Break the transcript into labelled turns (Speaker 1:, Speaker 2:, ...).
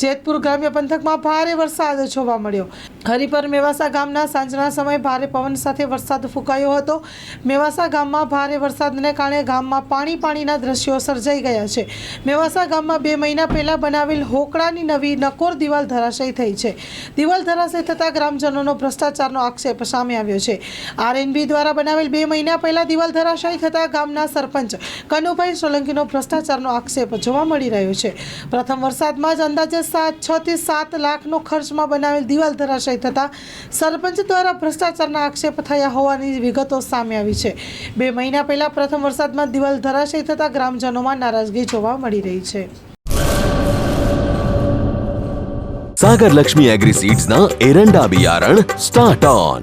Speaker 1: જેતપુર ગ્રામ્ય પંથકમાં ભારે વરસાદ જોવા મળ્યો. હરિપર મેવાસા ગામના સાંજના સમયે ભારે પવન સાથે વરસાદ ફૂંકાયો હતો. મેવાસા ગામમાં ભારે વરસાદને કારણે ગામમાં પાણી પાણીના દ્રશ્યો સર્જાઈ ગયા છે. મેવાસા ગામમાં બે મહિના પહેલાં બનાવેલ હોકળાની નવી નકોર દિવાલ ધરાશયી થઈ છે. દિવાલ ધરાશય થતાં ગ્રામજનોનો ભ્રષ્ટાચારનો આક્ષેપ સામે આવ્યો છે. આરએનબી દ્વારા બનાવેલ બે મહિના પહેલાં દિવાલ ધરાશાયી થતાં ગામના સરપંચ કનુભાઈ સોલંકીનો ભ્રષ્ટાચારનો આક્ષેપ જોવા મળી રહ્યો છે. પ્રથમ વરસાદમાં જ અંદાજે સાત, છ થી સાત લાખનો ખર્ચમાં બનાવેલ દિવાલ ધરાશાય થતાં સરપંચ દ્વારા ભ્રષ્ટાચારના આક્ષેપ થયા હોવાની વિગતો સામે આવી છે. બે મહિના પહેલા પ્રથમ વરસાદમાં દિવાલ ધરાશાય થતાં ગ્રામજનોમાં નારાજગી જોવા મળી રહી છે.
Speaker 2: સાગર લક્ષ્મી
Speaker 3: એગ્રીસીડ્સના એરંડા બિયારણ સ્ટાર્ટ ઓન